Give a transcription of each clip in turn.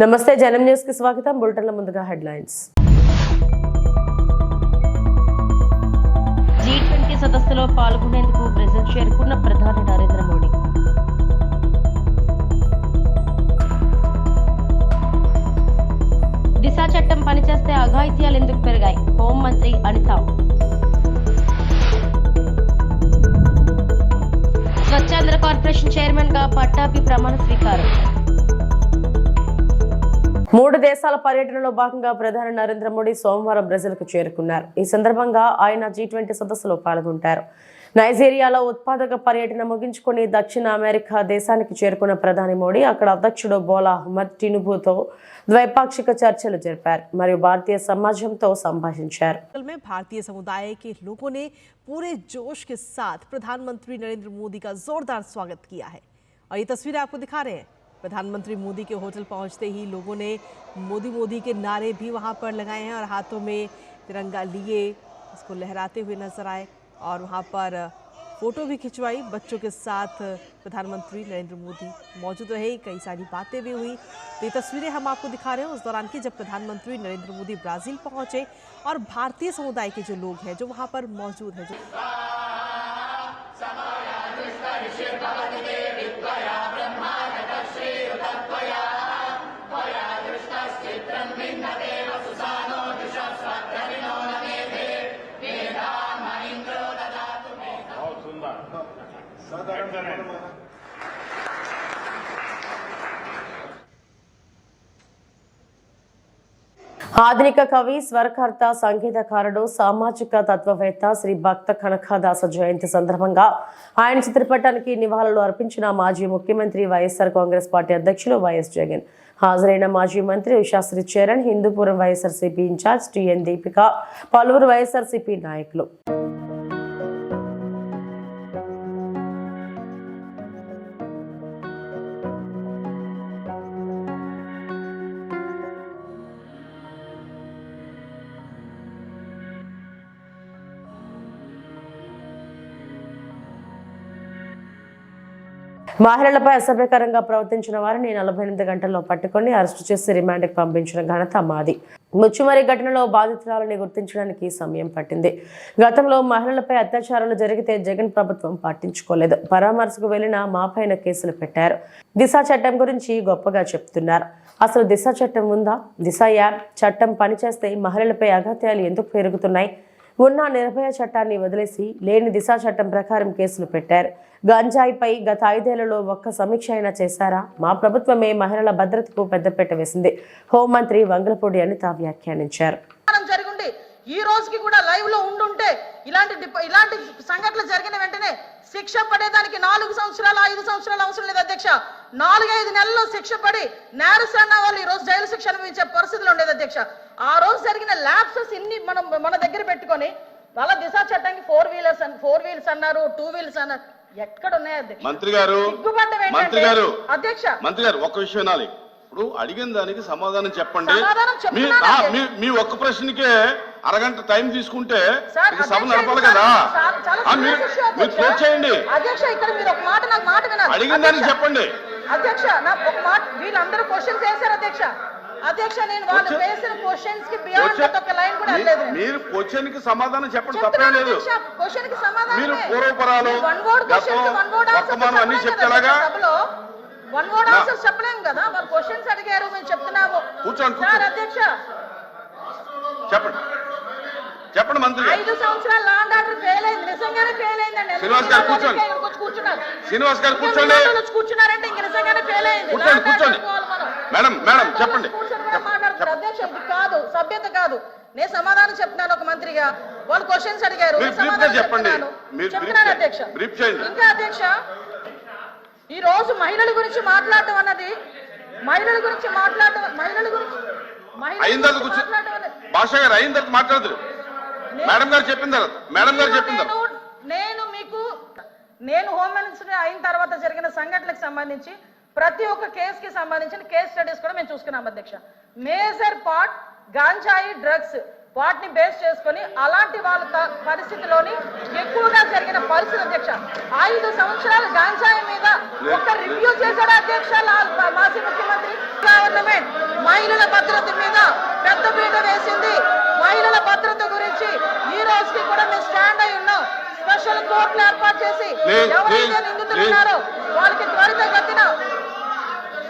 నమస్తే జనం న్యూస్కి స్వాగతం. బులెటిన్ల ముందుగా హెడ్లైన్స్. జీ ట్వంటీ సదస్సులో పాల్గొనేందుకు బ్రెజిల్ చేరుకున్న ప్రధాని నరేంద్ర మోడీ. దిశ చట్టం పనిచేస్తే అఘాయిత్యాలు ఎందుకు పెరిగాయి? హోంమంత్రి అనిత. స్వచ్ఛాంధ్ర కార్పొరేషన్ చైర్మన్గా పట్టాభి ప్రమాణ స్వీకారం. మూడు దేశాల పర్యటనలో భాగంగా ప్రధాని నరేంద్ర మోడీ సోమవారం బ్రెజిల్కు చేరుకున్నారు ఈ సందర్భంగా ఆయన జీ ట్వంటీ సదస్సులో పాల్గొంటారు నైజీరియాలో ఉత్పాదక పర్యటన ముగించుకొని దక్షిణ అమెరికా దేశానికి చేరుకున్న ప్రధాని మోడీ అక్కడ అధ్యక్షుడు బోలా అహ్మద్ టినుబుతో ద్వైపాక్షిక చర్చలు జరిపారు మరియు భారతీయ సమాజంతో సంభాషించారు होटल में भारतीय समुदाय के लोगों ने पूरे जोश के साथ प्रधानमंत्री नरेंद्र मोदी का जोरदार स्वागत किया है और ये तस्वीरें आपको दिखा रहे हैं प्रधानमंत्री मोदी के होटल पहुँचते ही लोगों ने मोदी मोदी के नारे भी वहाँ पर लगाए हैं और हाथों में तिरंगा लिए उसको लहराते हुए नज़र आए और वहाँ पर फ़ोटो भी खिंचवाई। बच्चों के साथ प्रधानमंत्री नरेंद्र मोदी मौजूद रहे। कई सारी बातें भी हुई। तो ये तस्वीरें हम आपको दिखा रहे हैं। उस दौरान की जब प्रधानमंत्री नरेंद्र मोदी ब्राज़ील पहुँचे और भारतीय समुदाय के जो लोग हैं, जो वहाँ पर मौजूद हैं, जो ఆధునిక కవి స్వరకర్త సంగీతకారుడు సామాజిక తత్వవేత్త శ్రీ భక్త కనకదాస జయంతి సందర్భంగా ఆయన చిత్రపటానికి నివాళులు అర్పించిన మాజీ ముఖ్యమంత్రి వైఎస్ఆర్ కాంగ్రెస్ పార్టీ అధ్యక్షులు వైఎస్ జగన్. హాజరైన మాజీ మంత్రి Ushashri Charan Hindupuram YSRCP incharge TN Deepika పలువురు వైఎస్ఆర్సీపీ నాయకులు. మహిళలపై అసభ్యకరంగా ప్రవర్తించిన వారిని నలభై ఎనిమిది గంటల్లో పట్టుకొని అరెస్టు చేసి రిమాండ్కి పంపించిన ఘనత మాది. ముచ్చుమరి ఘటనలో బాధితురాలని గుర్తించడానికి సమయం పట్టింది. గతంలో మహిళలపై అత్యాచారాలు జరిగితే జగన్ ప్రభుత్వం పట్టించుకోలేదు. పరామర్శకు వెళ్ళిన మాపైన కేసులు పెట్టారు. దిశ చట్టం గురించి గొప్పగా చెప్తున్నారు. అసలు దిశ చట్టం ఉందా? దిశ యాప్ చట్టం పనిచేస్తే మహిళలపై అగత్యాలు ఎందుకు పెరుగుతున్నాయి? ఉన్న నిర్భయ చట్టాన్ని వదిలేసి లేని దిశా చట్టం ప్రకారం కేసులు పెట్టారు. గంజాయిపై గత ఐదేళ్ళలో ఒక్క సమీక్ష అయినా చేశారా? మా ప్రభుత్వమే మహిళల భద్రతకు పెద్దపీట వేసింది. హోంమంత్రి వంగలపూడి అనిత వ్యాఖ్యానించారు. జరిగింది ఈ రోజుకి కూడా లైవ్లో ఉండుంటే ఇలాంటి ఇలాంటి సంఘటనలు జరిగిన వెంటనే శిక్ష పడేదానికి నాలుగు సంవత్సరాలు ఐదు సంవత్సరాలు అవసరం లేదు అధ్యక్ష. నాలుగైదు నెలల్లో శిక్ష పడి నేరసన్న వాళ్ళు ఈ రోజు జైలు శిక్ష అనుభవించే పరిస్థితులు ఉండేది అధ్యక్ష. ఆ రోజు జరిగిన ల్యాప్సెస్ ఇన్ని మనం మన దగ్గర పెట్టుకొని వాళ్ళ దిశ చట్టానికి ఫోర్ వీలర్స్ ఫోర్ వీల్స్ అన్నారు టూ వీల్స్ అన్నారు ఎక్కడ ఉన్నాయి అధ్యక్ష? మంత్రి గారు మంత్రి గారు అధ్యక్ష! మంత్రి గారు ఒక్క విషయం వినాలి. ఇప్పుడు అడిగిన దానికి సమాధానం చెప్పండి. మీ ఒక్క ప్రశ్నకే అరగంట టైం తీసుకుంటే సభ నడపాలి కదా. మీరు. క్లోజ్ చేయండి. అధ్యక్ష ఇక్కడ మీరు ఒక మాట నాకు మాట వినాలి. అడిగిన దానికి చెప్పండి. అధ్యక్ష నాకు ఒక మాట వీళ్ళందరూ క్వశ్చన్స్ వేశారు అధ్యక్ష! అధ్యక్ష నేను వాళ్ళు Question- వేసిన క్వశ్చన్స్కి బియాండ్ Question- ఒక లైన్ కూడా. మీరు క్వశ్చన్కి సమాధానం చెప్పండి తప్పేం లేదు కి సమాధానమే. మీరు పూర్వపరాలు, answer వర్తమానం అన్నీ చెప్పలేం చెప్తే కదా ఎలాగా? సభలో వన్ వర్డ్ చెప్పలేం కదా వాళ్ళు క్వశ్చన్స్ అడిగారు మేము చెప్తున్నాము కూర్చోండి, సార్ కూర్చోండి. అధ్యక్ష చెప్పండి చెప్పండి మంత్రి ఐదు సంవత్సరాలు లాండ్ ఆర్డర్ ఫెయిల్ అయింది నిజంగానే ఫెయిల్ అయిందండి శ్రీనివాస్ గారు కూర్చోండి. కూర్చున్నారు శ్రీనివాస్ గారు కూర్చోండి కూర్చున్నారంటే ఇంక నిజంగానే ఫెయిల్ అయింది కూర్చోండి, కూర్చోండి. మేడం, మేడం, చెప్పండి. కూర్చొని కూడా మాట్లాడుతున్నారు. అధ్యక్ష ఇది కాదు సభ్యత కాదు నేను సమాధానం చెప్తున్నాను ఒక మంత్రిగా వాళ్ళు క్వశ్చన్స్ అడిగారు. చెప్తున్నాను. అధ్యక్ష. ఇంకా అధ్యక్ష ఈ రోజు మహిళల గురించి మాట్లాడటం అన్నది మహిళల గురించి మాట్లాడటం మహిళల గురించి భాష గారు అయిన తర్వాత మాట్లాడదు మేడం గారు చెప్పిన తర్వాత మేడం గారు చెప్పిన తర్వాత నేను- నేను మీకు నేను హోమ్ మినిస్టర్ అయిన తర్వాత జరిగిన సంఘటనలకు సంబంధించి ప్రతి ఒక్క కేసుకి సంబంధించిన కేస్ స్టడీస్ కూడా మేము చూసుకున్నాం అధ్యక్ష. మేజర్ పార్ట్ గాంజాయి డ్రగ్స్ వాటిని బేస్ చేసుకొని అలాంటి వాళ్ళ పరిస్థితిలోని ఎక్కువగా జరిగిన పరిస్థితి అధ్యక్ష. ఐదు సంవత్సరాలు గాంజాయి మీద ఒక రివ్యూ చేశాడు అధ్యక్ష మాజీ ముఖ్యమంత్రి. గవర్నమెంట్ మహిళల భద్రత మీద పెద్ద పీట వేసింది. మహిళల భద్రత గురించి ఈ రోజుకి కూడా మేము స్టాండ్ అయి ఉన్నాం. స్పెషల్ కోర్టులు ఏర్పాటు చేసి ఎవరైతే నిందితులు. ఉన్నారో వాళ్ళకి త్వరితగతిన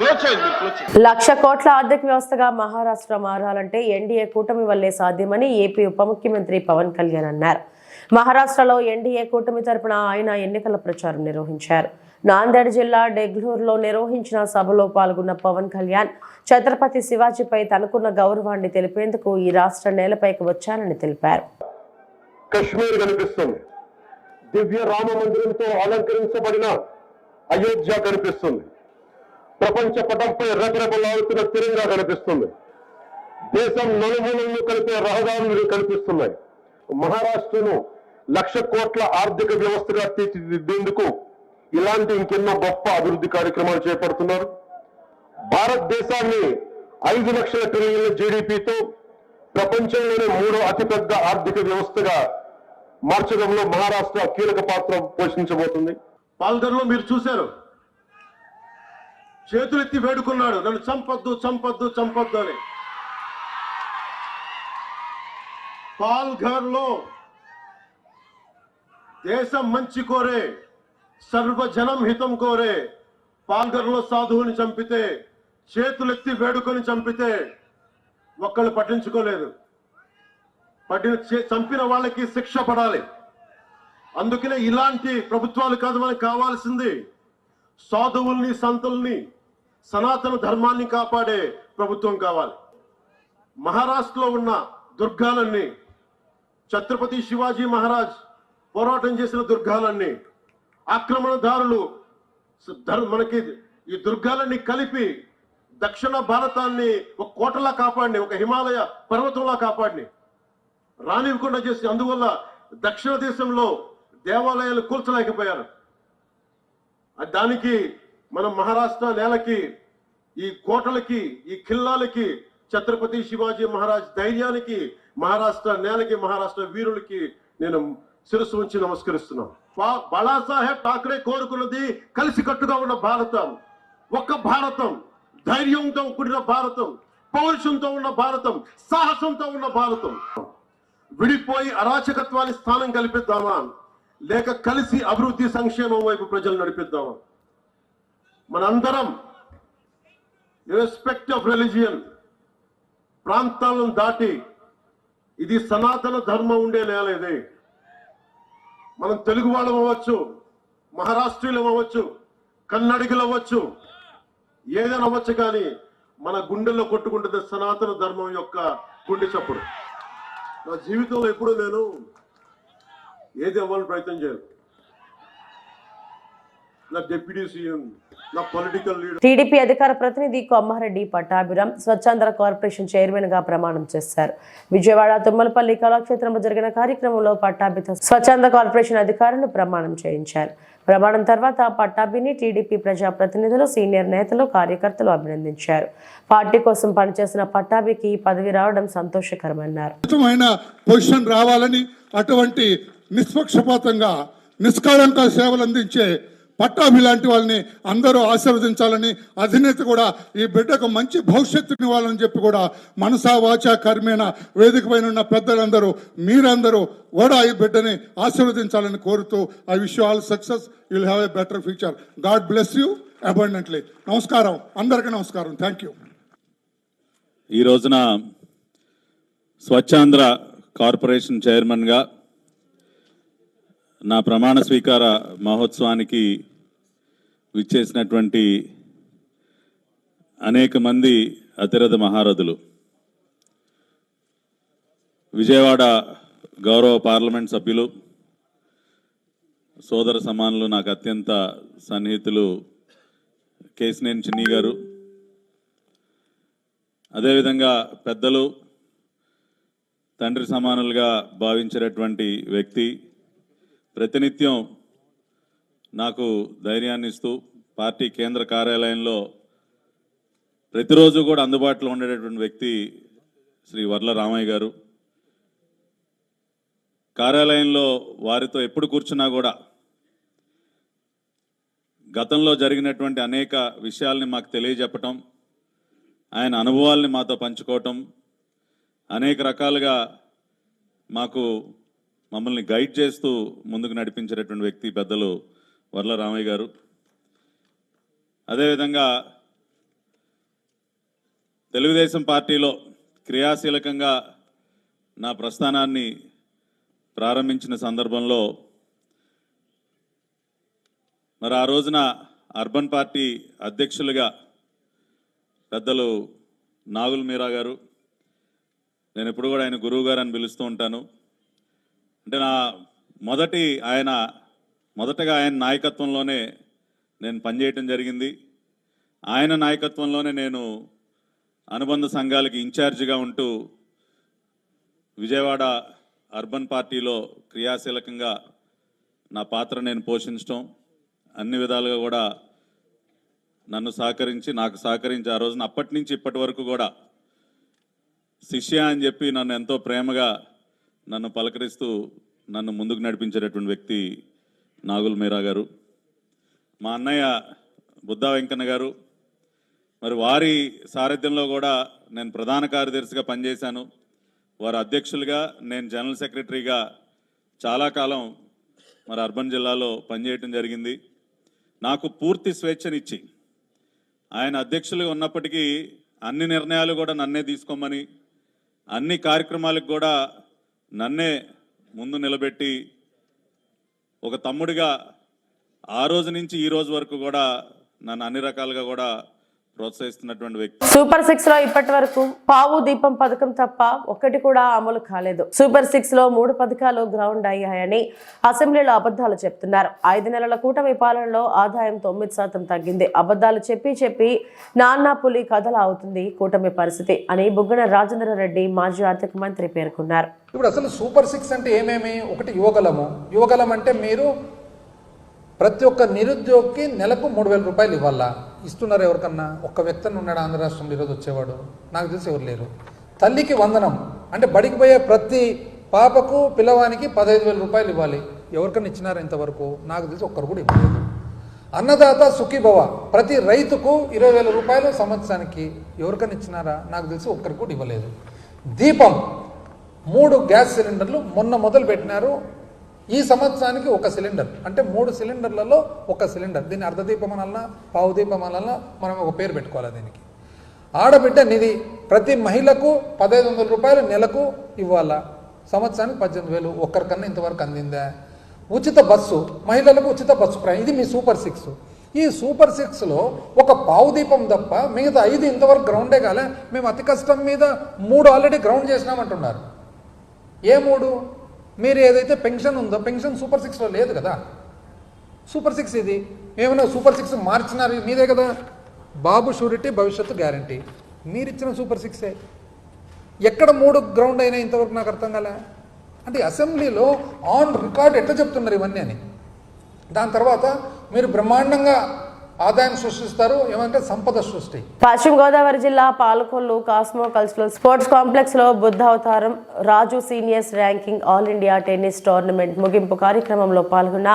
లక్ష కోట్ల ఆర్థిక వ్యవస్థగా మహారాష్ట్ర మారాలంటే ఎన్డీఏ కూటమి వల్లే సాధ్యమని ఏపీ ఉప ముఖ్యమంత్రి పవన్ కళ్యాణ్ అన్నారు. మహారాష్ట్రలో ఎన్డీఏ కూటమి తరపున ఆయన ఎన్నికల ప్రచారం నిర్వహించారు. నాందేడ్ జిల్లా డెగ్లూరులో నిర్వహించిన సభలో పాల్గొన్న పవన్ కళ్యాణ్ ఛత్రపతి శివాజీపై తనకున్న గౌరవాన్ని తెలిపేందుకు ఈ రాష్ట్ర నేలపైకి వచ్చానని తెలిపారు. కశ్మీర్ కనిపిస్తుంది. దివ్య రామ మందిరంతో అలంకరించబడిన అయోధ్య కనిపిస్తుంది. ప్రపంచ పటంపై రెపరెపలాడుతున్న తిరంగా కనిపిస్తుంది. దేశం నలుమూలలను కలిపే రహదారులు కనిపిస్తున్నాయి. మహారాష్ట్రను లక్ష కోట్ల ఆర్థిక వ్యవస్థగా తీర్చిదిద్దేందుకు ఇలాంటి ఇంకెన్నో గొప్ప అభివృద్ధి కార్యక్రమాలు చేపడుతున్నారు. భారతదేశాన్ని ఐదు లక్షల ట్రిలియన్ల జీడిపితో ప్రపంచంలోనే మూడో అతిపెద్ద ఆర్థిక వ్యవస్థగా మార్చడంలో మహారాష్ట్ర కీలక పాత్ర పోషించబోతుంది. పాల్గొనలో మీరు చూశారు. చేతులెత్తి వేడుకున్నాడు. నన్ను చంపొద్దు చంపొద్దు చంపొద్దు అని. పాల్ఘర్లో దేశం మంచి కోరే సర్వజనం హితం కోరే పాల్ఘర్లో సాధువుని చంపితే చేతులెత్తి వేడుకొని చంపితే ఒక్కళ్ళు పట్టించుకోలేదు. పట్టిన చంపిన వాళ్ళకి శిక్ష పడాలి. అందుకనే ఇలాంటి ప్రభుత్వాలు కాదు మనకు కావాల్సింది సాధువుల్ని సంతుల్ని సనాతన ధర్మాన్ని కాపాడే ప్రభుత్వం కావాలి. మహారాష్ట్రలో ఉన్న దుర్గాలన్నీ ఛత్రపతి శివాజీ మహారాజ్ పోరాటం చేసిన దుర్గాలన్నీ ఆక్రమణదారులు మనకి ఈ దుర్గాలన్నీ కలిపి దక్షిణ భారతాన్ని ఒక కోటలా కాపాడిని ఒక హిమాలయ పర్వతంలా కాపాడిని రానివ్వకుండా చేసి అందువల్ల దక్షిణ దేశంలో దేవాలయాలు కూల్చలేకపోయారు. దానికి మనం మహారాష్ట్ర నేలకి ఈ కోటలకి ఈ ఖిల్లాలకి ఛత్రపతి శివాజీ మహారాజ్ ధైర్యానికి మహారాష్ట్ర నేలకి మహారాష్ట్ర వీరులకి నేను శిరస్సు ఉంచి నమస్కరిస్తున్నాను. బాలాసాహెబ్ బాళాసాహెబ్ ఠాక్రే కోరుకున్నది కలిసికట్టుగా ఉన్న భారతం. ఒక్క భారతం. ధైర్యంతో కూడిన భారతం. పౌరుషంతో ఉన్న భారతం. సాహసంతో ఉన్న భారతం. విడిపోయి అరాచకత్వానికి స్థానం కల్పిద్దామా? లేక కలిసి అభివృద్ధి సంక్షేమం వైపు ప్రజలు నడిపిద్దామా? మనందరం రెస్పెక్ట్ ఆఫ్ రిలీజియన్ ప్రాంతాలను దాటి ఇది సనాతన ధర్మం ఉండే నేల ఇది. మనం తెలుగు వాళ్ళం అవ్వచ్చు మహారాష్ట్రీయులం అవ్వచ్చు కన్నడిగులు అవ్వచ్చు ఏదైనా అవ్వచ్చు కానీ మన గుండెల్లో కొట్టుకుంటుంది సనాతన ధర్మం యొక్క గుండె చప్పుడు. నా జీవితంలో ఎప్పుడు నేను ఏది అవ్వాలని ప్రయత్నం చేయను. నా డిప్యూటీ సీఎం నా పొలిటికల్ లీడర్ టీడీపీ అధికార ప్రతినిధి కొమ్మారెడ్డి పట్టాభిరామ్ స్వచ్ఛాంధ్ర కార్పొరేషన్ చైర్మన్గా ప్రమాణం చేశారు. విజయవాడ తుమ్మలపల్లి కళాక్షేత్రంలో జరిగిన కార్యక్రమంలో పట్టాభితో స్వచ్ఛాంధ్ర కార్పొరేషన్ అధికారులు ప్రమాణం చేయించారు. ప్రమాణం తర్వాత పట్టాభిని టీడీపీ ప్రజాప్రతినిధులు సీనియర్ నేతలు కార్యకర్తలు అభినందించారు. పార్టీ కోసం పనిచేసిన పట్టాభికి ఈ పదవి రావడం సంతోషకరమన్నారు. పొజిషన్ రావాలని అటువంటి నిష్పక్షపాతంగా నిష్కళంక సేవలు అందించే పట్టాభి లాంటి వాళ్ళని అందరూ ఆశీర్వదించాలని అధినేత కూడా ఈ బిడ్డకు మంచి భవిష్యత్తుని ఇవ్వాలని చెప్పి కూడా మనసా వాచా కర్మేణ వేదిక పైన ఉన్న పెద్దలందరూ మీరందరూ కూడా ఈ బిడ్డని ఆశీర్వదించాలని కోరుతూ I wish all success. You'll have a better future God bless you abundantly నమస్కారం. అందరికీ నమస్కారం. థ్యాంక్ యూ ఈ రోజున స్వచ్ఛాంధ్ర కార్పొరేషన్ చైర్మన్గా నా ప్రమాణ స్వీకార మహోత్సవానికి విచ్చేసినటువంటి అనేక మంది అతిరథ మహారథులు. విజయవాడ గౌరవ పార్లమెంట్ సభ్యులు సోదర సమానులు నాకు అత్యంత సన్నిహితులు కేసినేని చిన్ని గారు అదేవిధంగా పెద్దలు తండ్రి సమానులుగా భావించినటువంటి వ్యక్తి ప్రతినిత్యం నాకు ధైర్యాన్ని ఇస్తూ పార్టీ కేంద్ర కార్యాలయంలో ప్రతిరోజు కూడా అందుబాటులో ఉండేటటువంటి వ్యక్తి శ్రీ వర్ల రామయ్య గారు. కార్యాలయంలో వారితో ఎప్పుడు కూర్చున్నా కూడా గతంలో జరిగినటువంటి అనేక విషయాల్ని మాకు తెలియజెప్పటం ఆయన అనుభవాల్ని మాతో పంచుకోవటం అనేక రకాలుగా మాకు మమ్మల్ని గైడ్ చేస్తూ ముందుకు నడిపించేటటువంటి వ్యక్తి పెద్దలు వర్ల రామయ్య గారు. అదేవిధంగా తెలుగుదేశం పార్టీలో క్రియాశీలకంగా నా ప్రస్థానాన్ని ప్రారంభించిన సందర్భంలో మరి ఆ రోజున అర్బన్ పార్టీ అధ్యక్షులుగా పెద్దలు నాగుల్ మీరా గారు నేను ఎప్పుడు కూడా ఆయన గురువు గారు అని పిలుస్తూ ఉంటాను. అంటే నా మొదటి ఆయన మొదటగా ఆయన నాయకత్వంలోనే నేను పనిచేయటం జరిగింది. ఆయన నాయకత్వంలోనే నేను అనుబంధ సంఘాలకి ఇన్ఛార్జిగా ఉంటూ విజయవాడ అర్బన్ పార్టీలో క్రియాశీలకంగా నా పాత్ర నేను పోషించడం అన్ని విధాలుగా కూడా నన్ను సహకరించి నాకు సహకరించి ఆ రోజున అప్పటి నుంచి ఇప్పటి వరకు కూడా శిష్య అని చెప్పి నన్ను ఎంతో ప్రేమగా నన్ను పలకరిస్తూ నన్ను ముందుకు నడిపించేటటువంటి వ్యక్తి నాగుల్ మీరా గారు మా అన్నయ్య బుద్ధా వెంకన్న గారు మరి వారి సారథ్యంలో కూడా నేను ప్రధాన కార్యదర్శిగా పనిచేశాను. వారి అధ్యక్షులుగా నేను జనరల్ సెక్రటరీగా చాలా కాలం మరి అర్బన్ జిల్లాలో పనిచేయటం జరిగింది. నాకు పూర్తి స్వేచ్ఛనిచ్చి ఆయన అధ్యక్షులుగా ఉన్నప్పటికీ అన్ని నిర్ణయాలు కూడా నన్నే తీసుకోమని అన్ని కార్యక్రమాలకు కూడా నన్నే ముందు నిలబెట్టి ఒక తమ్ముడిగా ఆ రోజు నుంచి ఈ రోజు వరకు కూడా నన్ను అన్ని రకాలుగా కూడా ప్రోత్సహిస్తున్నటువంటి వ్యక్తి. సూపర్ సిక్స్లో ఇప్పటి వరకు పావు దీపం పథకం తప్ప ఒక్కటి కూడా అమలు కాలేదు. సూపర్ సిక్స్లో మూడు పథకాలు గ్రౌండ్ అయ్యాయని అసెంబ్లీలో అబద్ధాలు చెప్తున్నారు. ఐదు నెలల కూటమి పాలనలో ఆదాయం తొమ్మిది శాతం తగ్గింది. అబద్ధాలు చెప్పి చెప్పి నాన్న పులి కథలు అవుతుంది కూటమి పరిస్థితి అని బుగ్గన రాజేంద్ర రెడ్డి మాజీ ఆర్థిక మంత్రి పేర్కొన్నారు. ఇప్పుడు అసలు సూపర్ సిక్స్ అంటే ఏమేమి? ఒకటి యువగలము. యువగలం అంటే మీరు ప్రతి ఒక్క నిరుద్యోగికి నెలకు మూడు వేల రూపాయలు ఇవ్వాలా? ఇస్తున్నారు ఎవరికన్నా? ఒక్క వ్యక్తిని ఉన్నాడు ఆంధ్ర రాష్ట్రంలో ఈరోజు వచ్చేవాడు? నాకు తెలిసి ఎవరు లేరు. తల్లికి వందనం. అంటే బడికి పోయే ప్రతి పాపకు పిల్లవానికి పదహైదు వేల రూపాయలు ఇవ్వాలి. ఎవరికన్నా ఇచ్చినారు ఇంతవరకు? నాకు తెలిసి ఒక్కరు కూడా ఇవ్వలేదు. అన్నదాత సుఖీభవ. ప్రతి రైతుకు ఇరవై వేల రూపాయలు సంవత్సరానికి. ఎవరికన్నా ఇచ్చినారా? నాకు తెలిసి ఒక్కరు కూడా ఇవ్వలేదు. దీపం. మూడు గ్యాస్ సిలిండర్లు మొన్న మొదలు పెట్టినారు. ఈ సంవత్సరానికి ఒక సిలిండర్. అంటే మూడు సిలిండర్లలో ఒక సిలిండర్. దీన్ని అర్ధదీపం పావుదీపమనల్లా పావు దీపం మనం ఒక పేరు పెట్టుకోవాలి దీనికి? ఆడబిడ్డ నిధి ప్రతి మహిళకు పదహైదు వందల రూపాయలు నెలకు ఇవ్వాలా? సంవత్సరానికి పద్దెనిమిది వేలు. ఒక్కరికన్నా ఇంతవరకు అందిందా? ఉచిత బస్సు. మహిళలకు ఉచిత బస్సు ప్రయాణం. ఇది మీ సూపర్ సిక్స్. ఈ సూపర్ సిక్స్లో ఒక పావు దీపం తప్ప మిగతా ఐదు ఇంతవరకు గ్రౌండే కాలే. మేము అతి కష్టం మీద మూడు ఆల్రెడీ గ్రౌండ్ చేసినామంటున్నారు. ఏ మూడు? మీరు ఏదైతే పెన్షన్ ఉందో పెన్షన్ సూపర్ సిక్స్లో లేదు కదా. సూపర్ సిక్స్ ఇది. ఏమైనా సూపర్ సిక్స్ మార్చినారు మీదే కదా. బాబు షూరిటీ భవిష్యత్తు గ్యారంటీ. మీరిచ్చిన సూపర్ సిక్సే. ఎక్కడ మూడు గ్రౌండ్ అయినా ఇంతవరకు నాకు అర్థం కాలే. అంటే అసెంబ్లీలో ఆన్ రికార్డ్ ఎట్లా చెప్తున్నారు ఇవన్నీ అని. దాని తర్వాత మీరు బ్రహ్మాండంగా ఆదాయం సృష్టిస్తారు ఏమంటే సంపద సృష్టి. పశ్చిమ గోదావరి జిల్లా పాలకొల్లు కాస్మో కల్చరల్ స్పోర్ట్స్ కాంప్లెక్స్లో Buddha Avataram Raju seniors ranking all India tennis tournament ముగింపు కార్యక్రమంలో పాల్గొన్న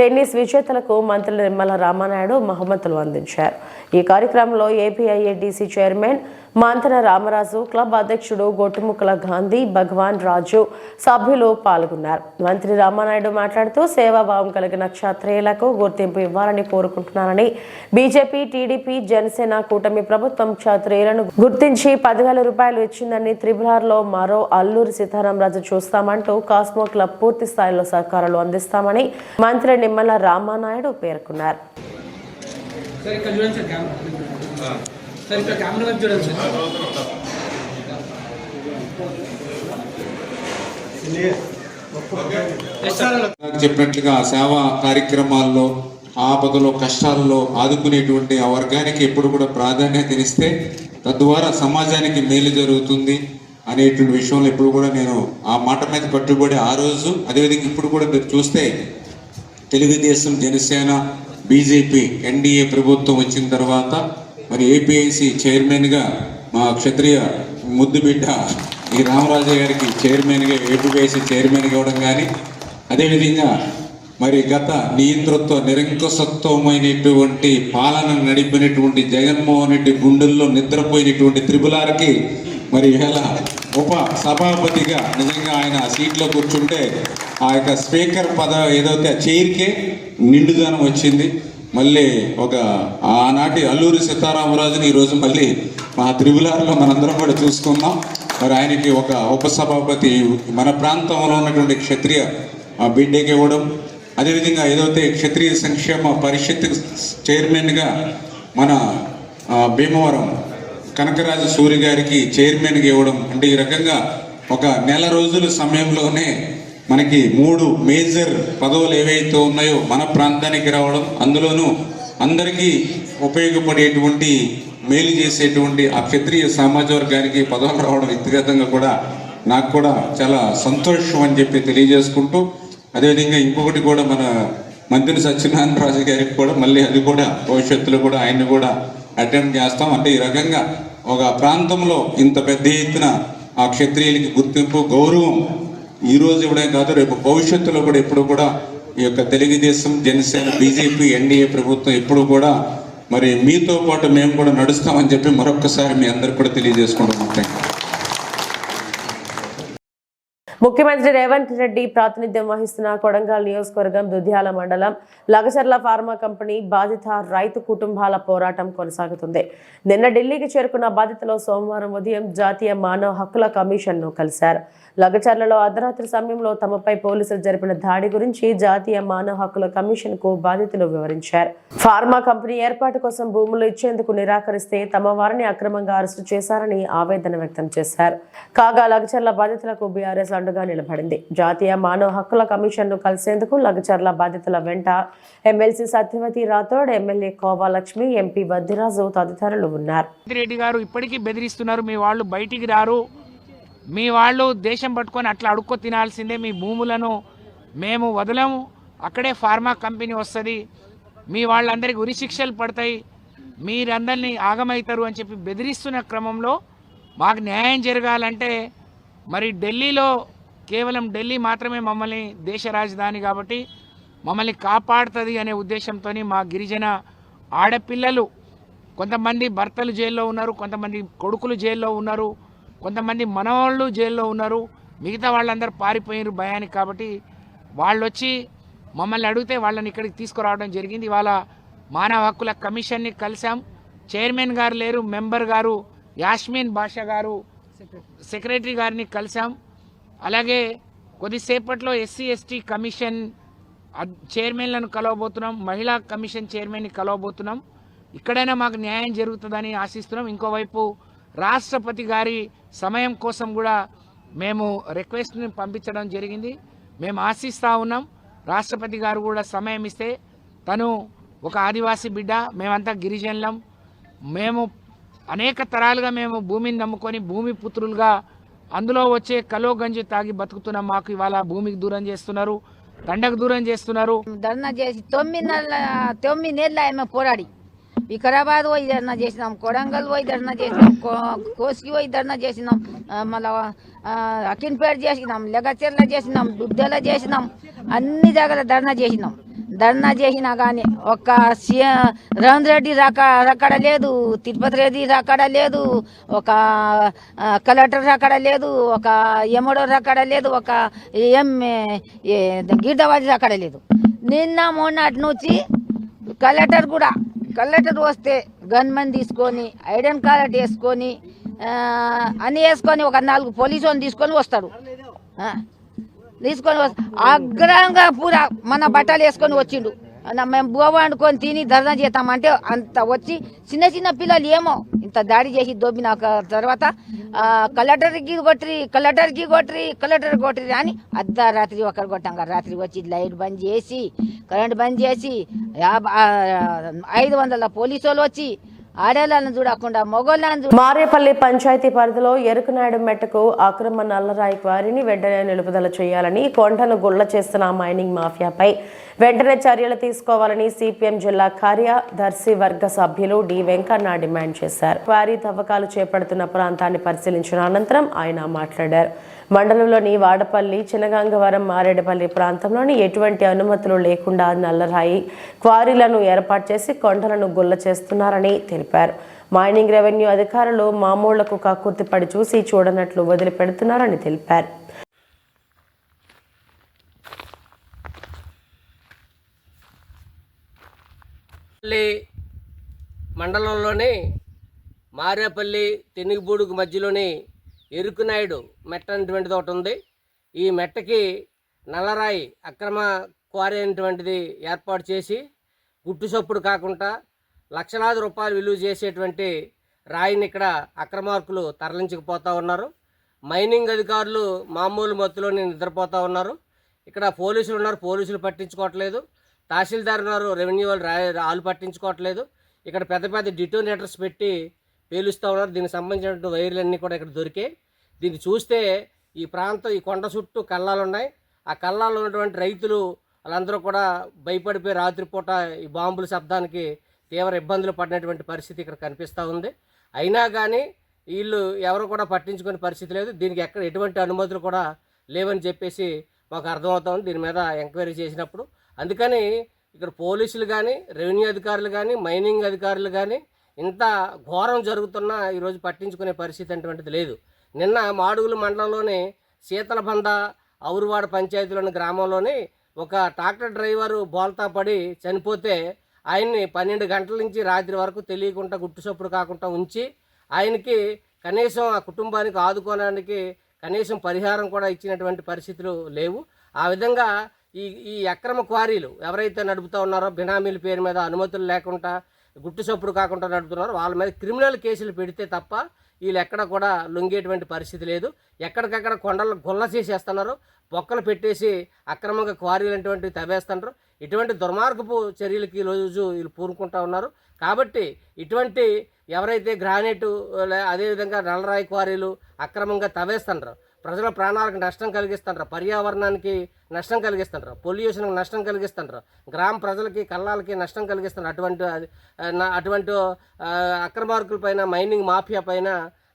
టెన్నిస్ విజేతలకు మంత్రులు నిమ్మల రామానాయుడు మహమ్మతులు అందించారు. ఈ కార్యక్రమంలో APIADC chairman Mantena Ramaraju club అధ్యక్షుడు గొట్టుముక్కల గాంధీ భగవాన్ రాజు సభ్యులు పాల్గొన్నారు. మంత్రి రామానాయుడు మాట్లాడుతూ సేవాభావం కలిగిన క్షత్రియులకు గుర్తింపు ఇవ్వాలని కోరుకుంటున్నారని బీజేపీ టీడీపీ జనసేన కూటమి ప్రభుత్వం క్షత్రియులను గుర్తించి పదివేల రూపాయలు ఇచ్చిందని త్రిపురాలో మరో అల్లూరి సీతారామరాజు చూస్తామంటూ కాస్మో క్లబ్ పూర్తి స్థాయిలో సహకారాలు అందిస్తామని మంత్రి నిమ్మల రామానాయుడు పేర్కొన్నారు. సార్ ఇక్కడ కెమెరా వైపు చూడండి సార్. చెప్పినట్లుగా సేవా కార్యక్రమాల్లో ఆపదలో కష్టాల్లో ఆదుకునేటువంటి ఆ వర్గానికి ఎప్పుడు కూడా ప్రాధాన్యతనిస్తే తద్వారా సమాజానికి మేలు జరుగుతుంది అనేటువంటి విషయంలో ఎప్పుడు కూడా నేను ఆ మాట మీద కట్టుబడి ఆ రోజు అదేవిధంగా ఇప్పుడు కూడా మీరు చూస్తే తెలుగుదేశం జనసేన బీజేపీ ఎన్డీఏ ప్రభుత్వం వచ్చిన తర్వాత మరి ఏపీఐసి చైర్మన్గా మా క్షత్రియ ముద్దు బిడ్డ ఈ రామరాజు గారికి చైర్మన్గా ఏపీఐసి చైర్మన్ ఇవ్వడం కానీ అదేవిధంగా మరి గత నియంతృత్వ నిరంకుశత్వమైనటువంటి పాలన నడిపినటువంటి జగన్మోహన్ రెడ్డి గుండెల్లో నిద్రపోయినటువంటి త్రిపులారికి మరి ఇవాళ ఉప సభాపతిగా నిజంగా ఆయన సీట్లో కూర్చుంటే ఆ యొక్క స్పీకర్ పద ఏదైతే ఆ చైర్కే నిండుదనం వచ్చింది. మళ్ళీ ఒక ఆనాటి అల్లూరి సీతారామరాజుని ఈరోజు మళ్ళీ మా త్రిబులారిలో మనందరం కూడా చూసుకున్నాం మరి ఆయనకి ఒక ఉపసభాపతి మన ప్రాంతంలో ఉన్నటువంటి క్షత్రియ బిడ్డకి ఇవ్వడం. అదేవిధంగా ఏదైతే క్షత్రియ సంక్షేమ పరిషత్ చైర్మన్గా మన భీమవరం కనకరాజు సూర్య గారికి చైర్మన్గా ఇవ్వడం. అంటే ఈ రకంగా ఒక నెల రోజుల సమయంలోనే మనకి మూడు మేజర్ పదవులు ఏవైతే ఉన్నాయో మన ప్రాంతానికి రావడం అందులోనూ అందరికీ ఉపయోగపడేటువంటి మేలు చేసేటువంటి ఆ క్షత్రియ సమాజ వర్గానికి పదవులు రావడం వ్యక్తిగతంగా కూడా నాకు కూడా చాలా సంతోషం అని చెప్పి తెలియజేసుకుంటూ అదేవిధంగా ఇంకొకటి కూడా మన మంత్రి సత్యనారాయణ రాజు గారికి కూడా మళ్ళీ అది కూడా భవిష్యత్తులో కూడా ఆయన్ని కూడా అటెంప్ట్ చేస్తాం. అంటే ఈ రకంగా ఒక ప్రాంతంలో ఇంత పెద్ద ఎత్తున ఆ క్షత్రియులకి గుర్తింపు గౌరవం ఈ రోజు ఇవ్వడం కాదు రేపు భవిష్యత్తులో కూడా ఎప్పుడు కూడా ఈ యొక్క తెలుగుదేశం జనసేన బీజేపీ ఎన్డీఏ ప్రభుత్వం ఎప్పుడు కూడా మరి మీతో పాటు మేము కూడా నడుస్తామని చెప్పి మరొక్కసారి మీ అందరికి కూడా తెలియజేసుకుంటున్నాం. థ్యాంక్ యూ ముఖ్యమంత్రి రేవంత్ రెడ్డి ప్రాతినిధ్యం వహిస్తున్న కొడంగల్ నియోజకవర్గం దుధ్యాల మండలం లగచర్ల ఫార్మా కంపెనీ బాధిత రైతు కుటుంబాల పోరాటం కొనసాగుతుంది. నిన్న ఢిల్లీకి చేరుకున్న బాధితులు సోమవారం ఉదయం జాతీయ మానవ హక్కుల కమిషన్ను కలిశారు. లగచర్లలో అర్ధరాత్రి సమయంలో తమపై పోలీసులు జరిపిన దాడి గురించి జాతీయ మానవ హక్కుల కమిషన్కు బాధితులు వివరించారు. ఫార్మా కంపెనీ ఏర్పాటు కోసం భూములు ఇచ్చేందుకు నిరాకరిస్తే తమ వారిని అక్రమంగా అరెస్టు చేశారని ఆవేదన వ్యక్తం చేశారు. కాగా లగచర్ల బాధితులకు బీఆర్ఎస్ అండగా నిలబడింది. జాతీయ మానవ హక్కుల కమిషన్ను కలిసేందుకు లగచర్ల బాధితుల వెంట MLC Satyavathi Rathod MLA Kovalakshmi MP Baddiraju తదితరులు ఉన్నారు. రెడ్డి గారు ఇప్పటికీ బెదిరిస్తున్నారు మీ వాళ్ళు బయటికి రారు. మీ వాళ్ళు దేశం పట్టుకొని అట్లా అడుక్కో తినాల్సిందే మీ భూములను మేము వదలము. అక్కడే ఫార్మా కంపెనీ వస్తుంది. మీ వాళ్ళందరికీ ఉరిశిక్షలు పడతాయి. మీరందరినీ ఆగమవుతారు అని చెప్పి బెదిరిస్తున్న క్రమంలో మాకు న్యాయం జరగాలంటే మరి ఢిల్లీలో కేవలం ఢిల్లీ మాత్రమే మమ్మల్ని దేశ రాజధాని కాబట్టి మమ్మల్ని కాపాడుతుంది అనే ఉద్దేశంతో మా గిరిజన ఆడపిల్లలు కొంతమంది భర్తలు జైల్లో ఉన్నారు కొంతమంది కొడుకులు జైల్లో ఉన్నారు కొంతమంది మనవాళ్ళు జైల్లో ఉన్నారు మిగతా వాళ్ళందరూ పారిపోయినారు భయానికి కాబట్టి వాళ్ళు వచ్చి మమ్మల్ని అడిగితే వాళ్ళని ఇక్కడికి తీసుకురావడం జరిగింది. ఇవాళ మానవ హక్కుల కమిషన్ని కలిసాం చైర్మన్ గారు లేరు మెంబర్ గారు యాస్మిన్ బాషా గారు సెక్రటరీ గారిని కలిసాం అలాగే కొద్దిసేపట్లో ఎస్సీ ఎస్టీ కమిషన్ చైర్మన్లను కలవబోతున్నాం మహిళా కమిషన్ చైర్మన్ని కలవబోతున్నాం. ఇక్కడైనా మాకు న్యాయం జరుగుతుందని ఆశిస్తున్నాం. ఇంకోవైపు రాష్ట్రపతి గారి సమయం కోసం కూడా మేము రిక్వెస్ట్ని పంపించడం జరిగింది. మేము ఆశిస్తూ ఉన్నాం. రాష్ట్రపతి గారు కూడా సమయం ఇస్తే తను ఒక ఆదివాసీ బిడ్డ మేమంతా గిరిజనులం. మేము అనేక తరాలుగా మేము భూమిని నమ్ముకొని భూమి పుత్రులుగా అందులో వచ్చే కలో గంజి తాగి బతుకుతున్నాం మాకు ఇవాళ భూమికి దూరం చేస్తున్నారు దండకు దూరం చేస్తున్నారు. ధర్నా చేసి తొమ్మిది నెలల తొమ్మిది నెలలు ఆమె పోరాడి వికారాబాద్ పోయి ధర్నా చేసినాం కొడంగల్ పోయి ధర్నా చేసినాం కో- కోసికి పోయి ధర్నా చేసినాం మళ్ళా అకిన్పేట చేసినాం లెగచెర్ల చేసినాం దుద్దెల చేసినాం అన్ని దగ్గర ధర్నా చేసినాం. ధర్నా చేసినా కానీ ఒక్క సీఎం రేవంత్ రెడ్డి రాక రక్కడ లేదు తిరుపతి రెడ్డి రక్కడ లేదు ఒక కలెక్టర్ రక్కడ లేదు ఒక ఎమ్మడో రక్కడ లేదు ఒక ఎం గిడ్డవాడి రక్కడ లేదు నిన్న మొన్నటి నుంచి కలెక్టర్ కూడా కలెక్టర్ వస్తే గన్మెన్ తీసుకొని ఐడెన్ కార్డ్ వేసుకొని అన్నీ అన్ని వేసుకొని ఒక నాలుగు పోలీసు తీసుకొని వస్తాడు తీసుకొని అగ్రంగా పూరా మన బట్టలు వేసుకొని వచ్చిండు. అన్న మేము బోవ వండుకొని తిని ధర్నా చేస్తామంటే అంత వచ్చి చిన్న చిన్న పిల్లలు ఏమో. ఇంత దాడి చేసి దోబిన తర్వాత కలెక్టర్కి కొట్టిరి కలెక్టర్కి కొట్టిరి కలెక్టర్ కొట్టిరి అని అర్ధరాత్రి ఒకరు కొట్టాం రాత్రి వచ్చి లైట్ బంద్ చేసి కరెంట్ బంద్ చేసి ఐదు వందల పోలీసు వాళ్ళు వచ్చి ఆడేళ్ళను చూడకుండా మొగోళ్ళని మారేపల్లి పంచాయతీ పరిధిలో ఎరుకునాయుడు మెట్టకు అక్రమ నల్లరాయి క్వారీని వెంటనే నిలుపుదల చేయాలని కొండను గుళ్ళ చేస్తున్న మైనింగ్ మాఫియాపై వెంటనే చర్యలు తీసుకోవాలని సిపిఎం జిల్లా కార్యదర్శి వర్గ సభ్యులు డి వెంకన్న డిమాండ్ చేశారు. క్వారీ తవ్వకాలు చేపడుతున్న ప్రాంతాన్ని పరిశీలించిన అనంతరం ఆయన మాట్లాడారు. మండలంలోని వాడపల్లి చినగాంగవరం మారేడుపల్లి ప్రాంతంలోని ఎటువంటి అనుమతులు లేకుండా నల్లరాయి క్వారీలను ఏర్పాటు చేసి కొండలను గుల్ల చేస్తున్నారని తెలిపారు. మైనింగ్ రెవెన్యూ అధికారులు మామూళ్ళకు కక్కుర్తిపడి చూసి చూడనట్లు వదిలిపెడుతున్నారని తెలిపారు. మండలంలోని మారేపల్లి తెనుగుబూడుకు మధ్యలోని ఎరుకునాయుడు మెట్ట అనేటువంటిది ఒకటి ఉంది. ఈ మెట్టకి నల్లరాయి అక్రమ క్వారీ అనేటువంటిది ఏర్పాటు చేసి గుట్టు చప్పుడు కాకుండా లక్షలాది రూపాయలు విలువ చేసేటువంటి రాయిని ఇక్కడ అక్రమార్కులు తరలించకపోతూ ఉన్నారు. మైనింగ్ అధికారులు మామూలు మత్తులోనే నిద్రపోతూ ఉన్నారు. ఇక్కడ పోలీసులు ఉన్నారు పోలీసులు పట్టించుకోవట్లేదు. తహసీల్దార్ ఉన్నారు రెవెన్యూ వాళ్ళు రా వాళ్ళు పట్టించుకోవట్లేదు. ఇక్కడ పెద్ద పెద్ద డిటోనేటర్స్ పెట్టి పేలుస్తూ ఉన్నారు. దీనికి సంబంధించినటువంటి వైర్లన్నీ కూడా ఇక్కడ దొరికాయి. దీన్ని చూస్తే ఈ ప్రాంతం ఈ కొండ చుట్టూ కళ్ళాలు ఉన్నాయి ఆ కళ్ళాలు ఉన్నటువంటి రైతులు వాళ్ళందరూ కూడా భయపడిపోయి రాత్రిపూట ఈ బాంబుల శబ్దానికి తీవ్ర ఇబ్బందులు పడినటువంటి పరిస్థితి ఇక్కడ కనిపిస్తూ ఉంది. అయినా కానీ వీళ్ళు ఎవరు కూడా పట్టించుకునే పరిస్థితి లేదు. దీనికి ఎక్కడ ఎటువంటి అనుమతులు కూడా లేవని చెప్పేసి మాకు అర్థమవుతుంది దీని మీద ఎంక్వైరీ చేసినప్పుడు అందుకని ఇక్కడ పోలీసులు కానీ రెవెన్యూ అధికారులు కానీ మైనింగ్ అధికారులు కానీ ఇంత ఘోరం జరుగుతున్నా ఈరోజు పట్టించుకునే పరిస్థితి అటువంటిది లేదు. నిన్న మాడుగుల మండలంలోని శీతలబంద ఔరువాడ పంచాయతీలోని గ్రామంలోని ఒక ట్రాక్టర్ డ్రైవరు బోల్తా పడి చనిపోతే ఆయన్ని పన్నెండు గంటల నుంచి రాత్రి వరకు తెలియకుండా గుట్టుచొప్పుడు కాకుండా ఉంచి ఆయనకి కనీసం ఆ కుటుంబానికి ఆదుకోవడానికి కనీసం పరిహారం కూడా ఇచ్చినటువంటి పరిస్థితులు లేవు. ఆ విధంగా ఈ ఈ అక్రమ క్వారీలు ఎవరైతే నడుపుతూ ఉన్నారో బినామీల పేరు మీద అనుమతులు లేకుండా గుట్టు చప్పుడు కాకుండా నడుపుతున్నారు. వాళ్ళ మీద క్రిమినల్ కేసులు పెడితే తప్ప వీళ్ళు ఎక్కడ కూడా లొంగేటువంటి పరిస్థితి లేదు. ఎక్కడికక్కడ కొండలు గుల్ల చేసేస్తున్నారు. బొక్కలు పెట్టేసి అక్రమంగా క్వారీలు అటువంటివి తవ్వేస్తున్నారు. ఇటువంటి దుర్మార్గపు చర్యలకి ఈ రోజు వీళ్ళు పూనుకుంటా ఉన్నారు. కాబట్టి ఇటువంటి ఎవరైతే గ్రానైటు అదేవిధంగా నల్లరాయి క్వారీలు అక్రమంగా తవ్వేస్తున్నారు ప్రజల ప్రాణాలకు నష్టం కలిగిస్తుంటారు పర్యావరణానికి నష్టం కలిగిస్తుంటారు పొల్యూషన్కి నష్టం కలిగిస్తుంటారు గ్రామ ప్రజలకి కళ్ళాలకి నష్టం కలిగిస్తున్నారు అటువంటి నా- అటువంటి అక్రమార్కుల పైన మైనింగ్ మాఫియా పైన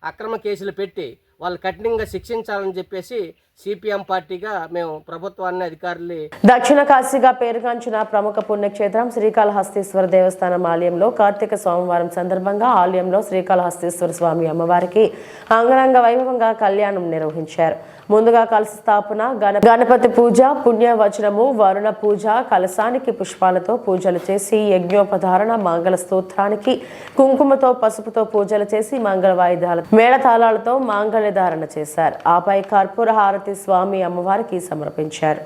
అక్రమ కేసులు పెట్టి వాళ్ళు కఠినంగా శిక్షించాలని చెప్పేసి సిపిఎం పార్టీగా మేము ప్రభుత్వాన్ని అధికారులు దక్షిణ కాశీగా పేరుగాంచిన ప్రముఖ పుణ్యక్షేత్రం శ్రీకాళహస్తీశ్వర దేవస్థానం ఆలయంలో కార్తీక సోమవారం సందర్భంగా ఆలయంలో శ్రీకాళహస్తీశ్వర స్వామి అమ్మవారికి అంగరంగ వైభవంగా కళ్యాణం నిర్వహించారు. ముందుగా కలశ స్థాపన గణ గణపతి పూజ పుణ్యవచనము వరుణ పూజ కలశానికి పుష్పాలతో పూజలు చేసి యజ్ఞోపధారణ మంగళ స్తోత్రానికి కుంకుమతో పసుపుతో పూజలు చేసి మంగళ వాయిద్యాల మేళతాళాలతో మాంగళ్య ధారణ చేశారు. ఆపై కర్పూర హారతి స్వామి అమ్మవారికి సమర్పించారు.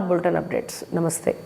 ఇవి ఇప్పటి వరకు